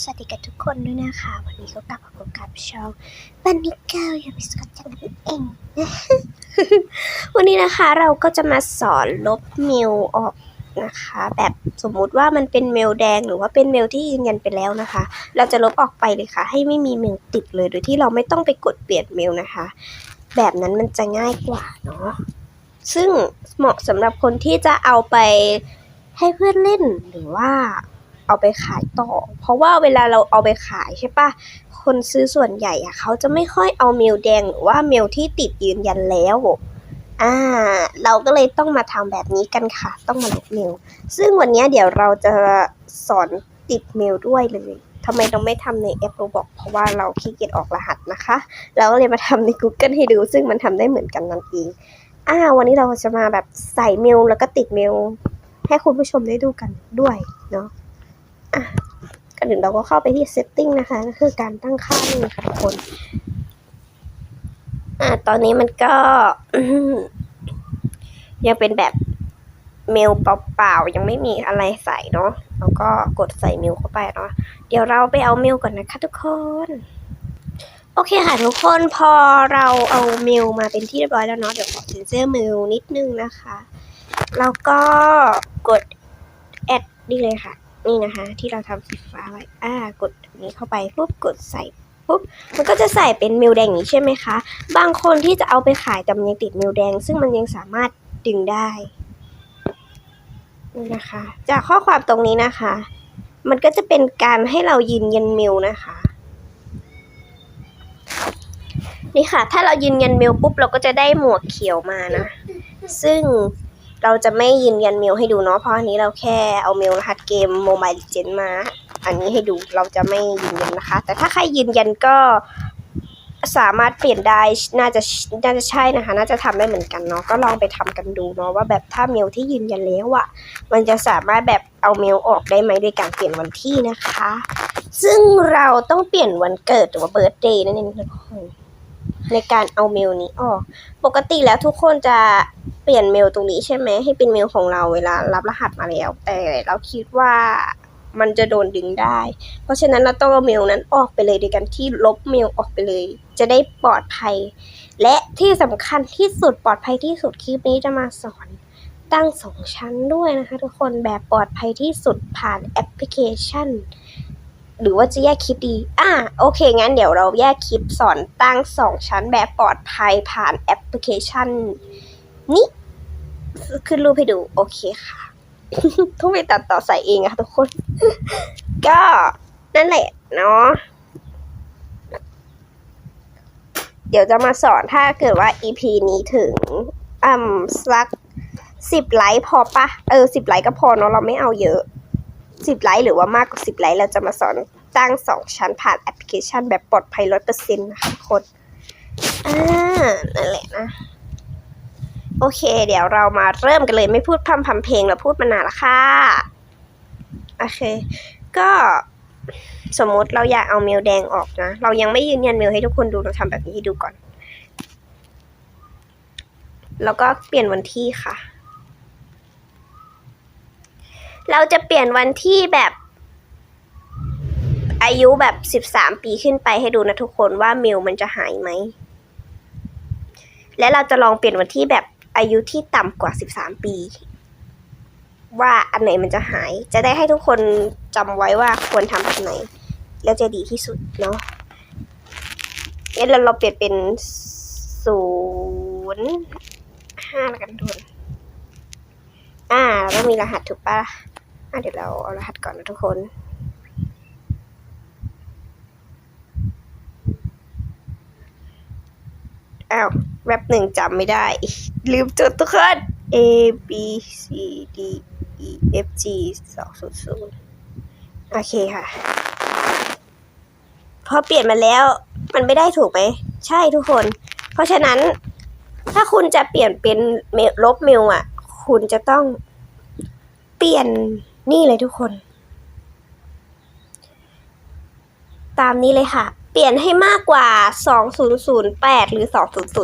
สวัสดีกับทุกคนด้วยนะคะ วันนี้ก็กลับมาพบกับช่องบันนิเกิลยามิสกัตจังนั่นเอง วันนี้นะคะเราก็จะมาสอนลบเมลออกนะคะ แบบสมมุติว่ามันเป็นเมลแดงหรือว่าเป็นเมลที่ยืนยันไปแล้วนะคะ เราจะลบออกไปเลยค่ะ ให้ไม่มีเมลติดเลยโดยที่เราไม่ต้องไปกดเปลี่ยนเมลนะคะ แบบนั้นมันจะง่ายกว่าเนาะซึ่งเหมาะสำหรับคนที่จะเอาไปให้เพื่อนเล่นหรือว่า เอาไปขายต่อ เพราะว่าเวลาเราเอาไปขายใช่ปะคนซื้อส่วนใหญ่อะเขาจะไม่ค่อยเอาเมลแดงหรือว่าเมลที่ติดยืนยันแล้วอ่าเราก็เลยต้องมาทำแบบนี้กันค่ะ ต้องมาลบเมล ซึ่งวันนี้เดี๋ยวเราจะสอนติดเมลด้วยเลยทำไมเราไม่ทำในแอปโรบอกเพราะว่าเราขี้เกียจออกรหัสนะคะ เราก็เลยมาทำใน Google ให้ดู ซึ่งมันทำได้เหมือนกันนั่นเองอ่าวันนี้เราจะมาแบบใส่เมลแล้วก็ติดเมล ให้คุณผู้ชมได้ดูกันด้วยเนาะ ก่อนอื่นเราก็เข้าไปที่ setting นะคะก็คือการตั้งค่านี่ค่ะทุกคนอะตอนนี้มันก็ยังเป็นแบบเมลเปล่าๆยังไม่มีอะไรใส่เนาะแล้วก็กดใส่เมลเข้าไปเนาะเดี๋ยวเราไปเอาเมลก่อนนะคะทุกคน โอเคค่ะทุกคนพอเราเอาเมลมาเป็นที่เรียบร้อยแล้วเนาะเดี๋ยวขอเซ็นเซอร์เมลนิดนึงนะคะ แล้วก็กดแอดนี่เลยค่ะ นี่นะคะ ที่เราทำสีฟ้าไว้อ่ากดอันนี้เข้าไปปุ๊บกดใส่ปุ๊บมันก็จะใส่เป็นเมลแดงอย่างนี้ใช่ไหมคะ บางคนที่จะเอาไปขายแต่มันยังติดเมลแดง ซึ่งมันยังสามารถดึงได้นี่นะคะ จากข้อความตรงนี้นะคะ มันก็จะเป็นการให้เรายืนยันเมลนะคะนี่ค่ะ ถ้าเรายืนยันเมลปุ๊บเราก็จะได้หมวกเขียวมานะ ซึ่ง เราจะไม่ยืนยันเมลให้ดูเนาะเพราะอันนี้เราแค่เอาเมลรหัสเกม Mobile Legends มา อันนี้ให้ดูเราจะไม่ยืนยันนะคะ แต่ถ้าใครยืนยันก็สามารถเปลี่ยนได้น่าจะน่าจะใช่นะคะ น่าจะทำได้เหมือนกันเนาะก็ลองไปทำกันดูเนาะว่าแบบถ้าเมลที่ยืนยันแล้วอะมันจะสามารถแบบเอาเมลออกได้ไหมโดยการเปลี่ยนวันที่นะคะ ซึ่งเราต้องเปลี่ยนวันเกิดหรือว่าเบิร์ d เดย์นั่นเองทุกคน ในการเอาเมลนี้ออก ปกติแล้วทุกคนจะเปลี่ยนเมลตรงนี้ใช่ไหมให้เป็นเมลของเราเวลารับรหัสมาแล้ว แต่เราคิดว่ามันจะโดนดึงได้ เพราะฉะนั้นเราต้องเอาเมลนั้นออกไปเลยโดยการที่ลบเมลออกไปเลย จะได้ปลอดภัย และที่สำคัญที่สุดปลอดภัยที่สุดคลิปนี้จะมาสอนตั้งสองชั้นด้วยนะคะทุกคนแบบปลอดภัยที่สุดผ่านแอปพลิเคชัน หรือว่าจะแยกคลิปดี อ่า โอเค งั้นเดี๋ยวเราแยกคลิปสอนตั้งสองชั้นแบบปลอดภัยผ่านแอปพลิเคชัน นี้ ขึ้นรูปให้ดู โอเคค่ะ ต้องไปตัดต่อใส่เองอะทุกคน ก็นั่นแหละเนาะ เดี๋ยวจะมาสอนถ้าเกิดว่า EP นี้ถึงอ่าสักสิบไลค์พอปะ เออสิบไลค์ก็พอเนาะเราไม่เอาเยอะ สิบไลค์หรือว่ามากกว่าสิบไลค์เราจะมาสอนตั้งสองชั้นผ่านแอปพลิเคชันแบบปลอดภัยร้อยเปอร์เซ็นต์นะคะทุกคนอ่านั่นแหละนะ โอเค เดี๋ยวเรามาเริ่มกันเลยไม่พูดพร่ำพำเพลงเราพูดมานานละค่ะ โอเค ก็สมมติเราอยากเอาเมลแดงออกนะ เรายังไม่ยืนยันเมลให้ทุกคนดูเราทำแบบนี้ให้ดูก่อน แล้วก็เปลี่ยนวันที่ค่ะ เราจะเปลี่ยนวันที่แบบอายุแบบสิบสามปีขึ้นไปให้ดูนะทุกคนว่าเมลมันจะหายไหม และเราจะลองเปลี่ยนวันที่แบบอายุที่ต่ำกว่า13ปี ว่าอันไหนมันจะหาย จะได้ให้ทุกคนจำไว้ว่าควรทำแบบไหน แล้วจะดีที่สุดเนาะงั้นเราเราเปลี่ยนเป็นศูนย์ห้าล้วกันทุน อ่า แล้วก็มีรหัสถูกปะ อะเดี๋ยวเราเอารหัสก่อนนะทุกคนอ้าวแว็บหนึ่งจำไม่ได้ ลืมจดทุกคน A B C D E F G สองศูนย์ศูนย์โอเคค่ะ พอเปลี่ยนมาแล้ว มันไม่ได้ถูกไหม ใช่ทุกคน เพราะฉะนั้น ถ้าคุณจะเปลี่ยนเป็นลลบเมลอะ คุณจะต้องเปลี่ยน นี่เลยทุกคน ตามนี้เลยค่ะ เปลี่ยนให้มากกว่า 2008 หรือ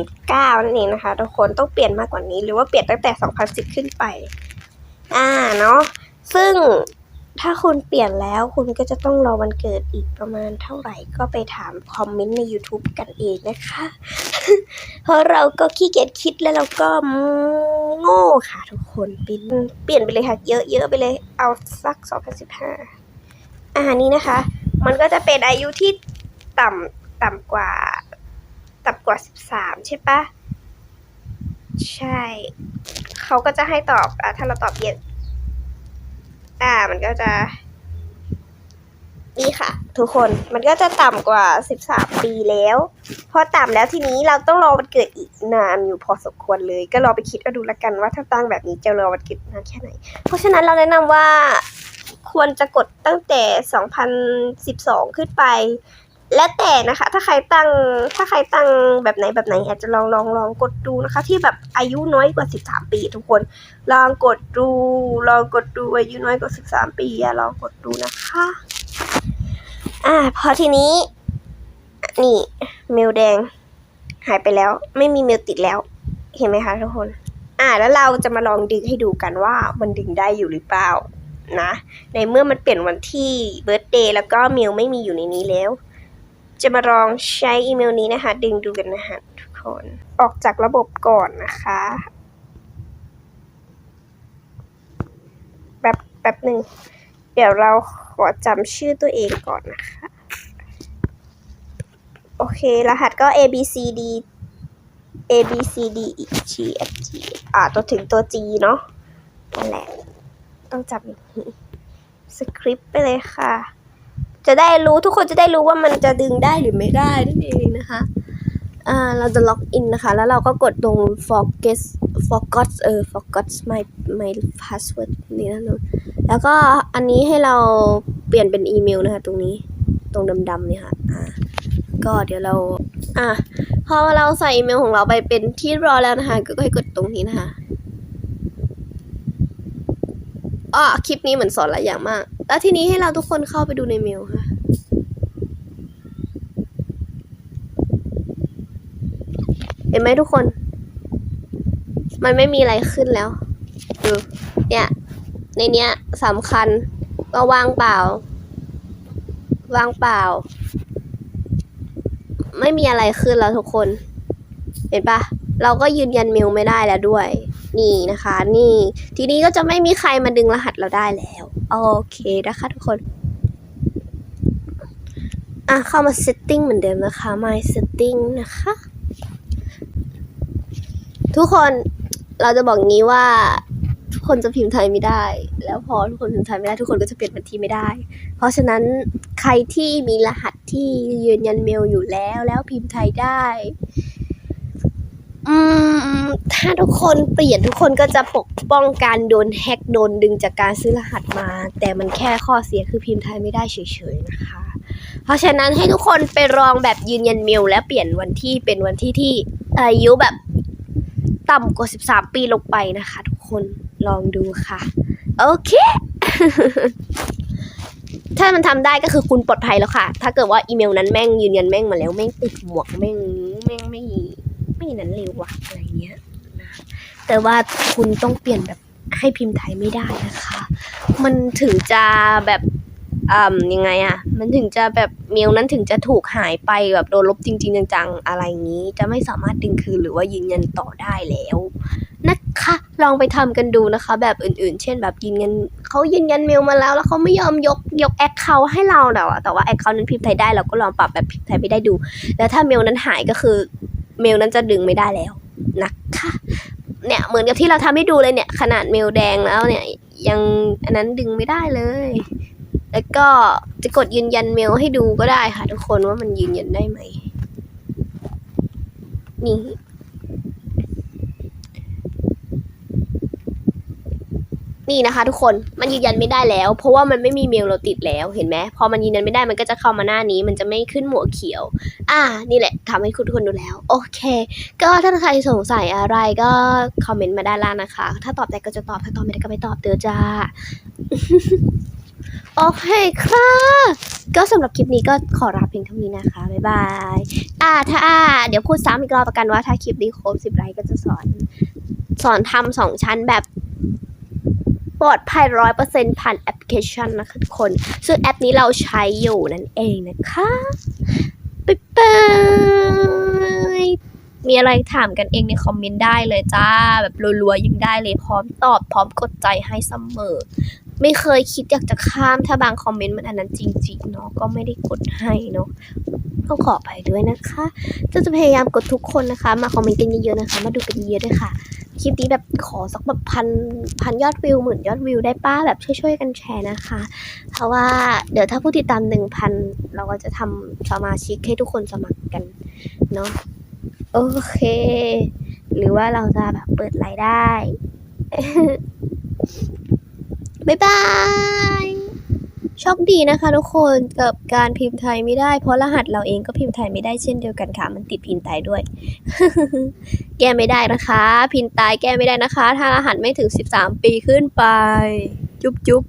2009 นั่นเองนะคะ ทุกคนต้องเปลี่ยนมากกว่านี้ หรือว่าเปลี่ยนตั้งแต่ 2010 ขึ้นไป อ่าเนาะซึ่ง ถ้าคุณเปลี่ยนแล้วคุณก็จะต้องรอวันเกิดอีกประมาณเท่าไหร่ก็ไปถามคอมเมนต์ใน YouTube กันเองนะคะ เพราะเราก็ขี้เกียจคิดแล้วเราก็โง่ค่ะทุกคนเปลี่ยนเปลี่ยนไปเลยค่ะ เยอะๆไปเลยเอาสัก 2015อาหารนี้นะคะ มันก็จะเป็นอายุที่ต่ำต่ำกว่า ต่ำกว่า 13 ใช่ปะใช่ เขาก็จะให้ตอบอะถ้าเราตอบเยอ อ่ามันก็จะ นี่ค่ะ ทุกคนมันก็จะต่ำกว่า 13 ปีแล้ว พอต่ำแล้วทีนี้เราต้องรอมันเกิดอีกนานอยู่พอสมควรเลย ก็รอไปคิดก็ดูละกันว่าถ้าตั้งแบบนี้จะรอมันเกิดนานแค่ไหน เพราะฉะนั้นเราแนะนำว่าควรจะกดตั้งแต่ 2012 ขึ้นไป และแต่นะคะ ถ้าใครตั้งถ้าใครตั้งแบบไหนแบบไหน อาจจะลองลองลองกดดูนะคะ ที่แบบอายุน้อยกว่า 13 ปี ทุกคน ลองกดดู ลองกดดูอายุน้อยกว่า 13 ปีอะลองกดดูนะคะ อ่า พอทีนี้ นี่เมลแดง หายไปแล้ว ไม่มีเมลติดแล้ว เห็นไหมคะทุกคน อ่า แล้วเราจะมาลองดึงให้ดูกันว่ามันดึงได้อยู่หรือเปล่านะ ในเมื่อมันเปลี่ยนวันที่เบิร์ d เดย์แล้วก็เมลไม่มีอยู่ในนี้แล้ว จะมาลองใช้อีเมลนี้นะคะ ดึงดูกันนะคะทุกคน ออกจากระบบก่อนนะคะแบบแบบหนึ่ง เดี๋ยวเราขอจำชื่อตัวเองก่อนนะคะ โอเค รหัสก็ A B C D A B C D E G F G อ่า ตัวถึงตัว G เนาะนั่นแหละ ต้องจับอย่างนี้สคริปต์ไปเลยค่ะ จะได้รู้ทุกคนจะได้รู้ว่ามันจะดึงได้หรือไม่ได้นั่นเองนะคะอ่าเราจะล็อกอินนะคะ แล้วเราก็กดตรง forget forgot เออ forgot my my password นี่นะนู่นแล้วก็อันนี้ให้เราเปลี่ยนเป็นอีเมลนะคะ ตรงนี้ตรงดำๆเนี่ยค่ะอ่าก็เดี๋ยวเราอะพอเราใส่อีเมลของเราไปเป็นที่รอแล้วนะคะ ก็ให้กดตรงนี้นะคะอ๋อคลิปนี้เหมือนสอนหลายอย่างมาก แล้วทีนี้ให้เราทุกคนเข้าไปดูในเมลค่ะ เห็นไหมทุกคน มันไม่มีอะไรขึ้นแล้วดูเนี่ย ในเนี้ยสำคัญก็ว่างเปล่า ว่างเปล่า ไม่มีอะไรขึ้นแล้วทุกคน เห็นปะ เราก็ยืนยันเมลไม่ได้แล้วด้วย นี่นะคะ นี่ ทีนี้ก็จะไม่มีใครมาดึงรหัสเราได้แล้ว โอเคนะคะทุกคน อะเข้ามา setting เหมือนเดิมนะคะ my setting นะคะ ทุกคนเราจะบอกงี้ว่าทุกคนจะพิมพ์ไทยไม่ได้ แล้วพอทุกคนพิมพ์ไทยไม่ได้ทุกคนก็จะเปลี่ยนบัญชีไม่ได้ เพราะฉะนั้นใครที่มีรหัสที่ยืนยันเมลอยู่แล้วแล้วพิมพ์ไทยได้ อืมถ้าทุกคนเปลี่ยนทุกคนก็จะปกป้องการโดนแฮ็กโดนดึงจากการซื้อรหัสมา แต่มันแค่ข้อเสียคือพิมพ์ไทยไม่ได้เฉยๆนะคะ เพราะฉะนั้นให้ทุกคนไปลองแบบยืนยันเมลและเปลี่ยนวันที่เป็นวันที่ที่อายุแบบต่ำกว่า 13 ปีลงไปนะคะ ทุกคนลองดูค่ะ โอเค ถ้ามันทำได้ก็คือคุณปลอดภัยแล้วค่ะ ถ้าเกิดว่าอีเมลนั้นแม่งยืนยันแม่งมาแล้วแม่งติดหมวกแม่งแม่งไม่ ไม่นั้นเร็วว่ะอะไรเงี้ยนะแต่ว่าคุณต้องเปลี่ยนแบบให้พิมพ์ไทยไม่ได้นะคะ มันถึงจะแบบอ่ายังไงอะมันถึงจะแบบเมลนั้นถึงจะถูกหายไปแบบโดนลบจริง ๆ จังๆอะไรอย่างนี้ จะไม่สามารถดึงคืนหรือว่ายืนยันต่อได้แล้วนะคะ ลองไปทำกันดูนะคะ แบบอื่นๆ เช่น แบบยืนยันเขายืนยันเมลมาแล้ว แล้วเขาไม่ยอมยกยกแอคเคาท์ให้เราแต่ว่าแต่ว่าแอคเคาท์นั้นพิมพ์ไทยได้เราก็ลองปรับแบบพิมพ์ไทยไม่ได้ดู แล้วถ้าเมลนั้นหายก็คือ เมลนั้นจะดึงไม่ได้แล้วนะคะเนี่ยเหมือนกับที่เราทำให้ดูเลยเนี่ย ขนาดเมลแดงแล้วเนี่ย ยังอันนั้นดึงไม่ได้เลย แล้วก็จะกดยืนยันเมลให้ดูก็ได้ค่ะ ทุกคนว่ามันยืนยันได้ไหมนี่ นี่นะคะ ทุกคนมันยืนยันไม่ได้แล้ว เพราะว่ามันไม่มีเมลเราติดแล้วเห็นไหมพอมันยืนยันไม่ได้มันก็จะเข้ามาหน้านี้ มันจะไม่ขึ้นหมวกเขียว อ่า นี่แหละทำให้คุณทุกคนดูแล้ว โอเค ก็ถ้าใครสงสัยอะไรก็คอมเมนต์มาด้านล่างนะคะ ถ้าตอบได้ก็จะตอบถ้าตอบไม่ได้ก็ไม่ตอบเด้อจ้าโอเคครับก็สำหรับคลิปนี้ก็ขอลาเพียงเท่านี้นะคะ บ๊ายบาย อ่า ถ้าอ่า เดี๋ยวพูดซ้ำอีกรอบประกันว่าถ้าคลิปนี้ครบสิบไลค์ก็จะสอน สอนทำสองชั้นแบบ ปลอดภัยร้อยเปอร์เซ็นต์ผ่านแอปพลิเคชันนะคะทุกคน ซึ่งแอปนี้เราใช้อยู่นั่นเองนะคะบ๊ายบายมีอะไรถามกันเองในคอมเมนต์ได้เลยจ้า แบบรัวๆยังได้เลยพร้อมตอบพร้อมกดใจให้เสมอ ไม่เคยคิดอยากจะข้ามถ้าบางคอมเมนต์มันอันนั้นจริงๆเนาะก็ไม่ได้กดให้เนาะต้องขออภัยด้วยนะคะจะจะพยายามกดทุกคนนะคะ มาคอมเมนต์กันเยอะๆนะคะ มาดูกันเยอะๆด้วยค่ะ คลิปนี้แบบขอสักแบบพันพันยอดวิวหมื่นยอดวิวได้ป้าแบบช่วยๆกันแชร์นะคะ เพราะว่าเดี๋ยวถ้าผู้ติดตามหนึ่งพันเราก็จะทำสมาชิกให้ทุกคนสมัครกันเนาะโอเค หรือว่าเราจะแบบเปิดรายได้ บ๊ายบายโชคดีนะคะทุกคนกับการพิมพ์ไทยไม่ได้ เพราะรหัสเราเองก็พิมพ์ไทยไม่ได้เช่นเดียวกันค่ะ มันติดพินไตายด้วย แก้ไม่ได้นะคะ พินตายแก้ไม่ได้นะคะ ถ้ารหัสไม่ถึง 13 ปีขึ้นไป จุ๊บจุ๊บ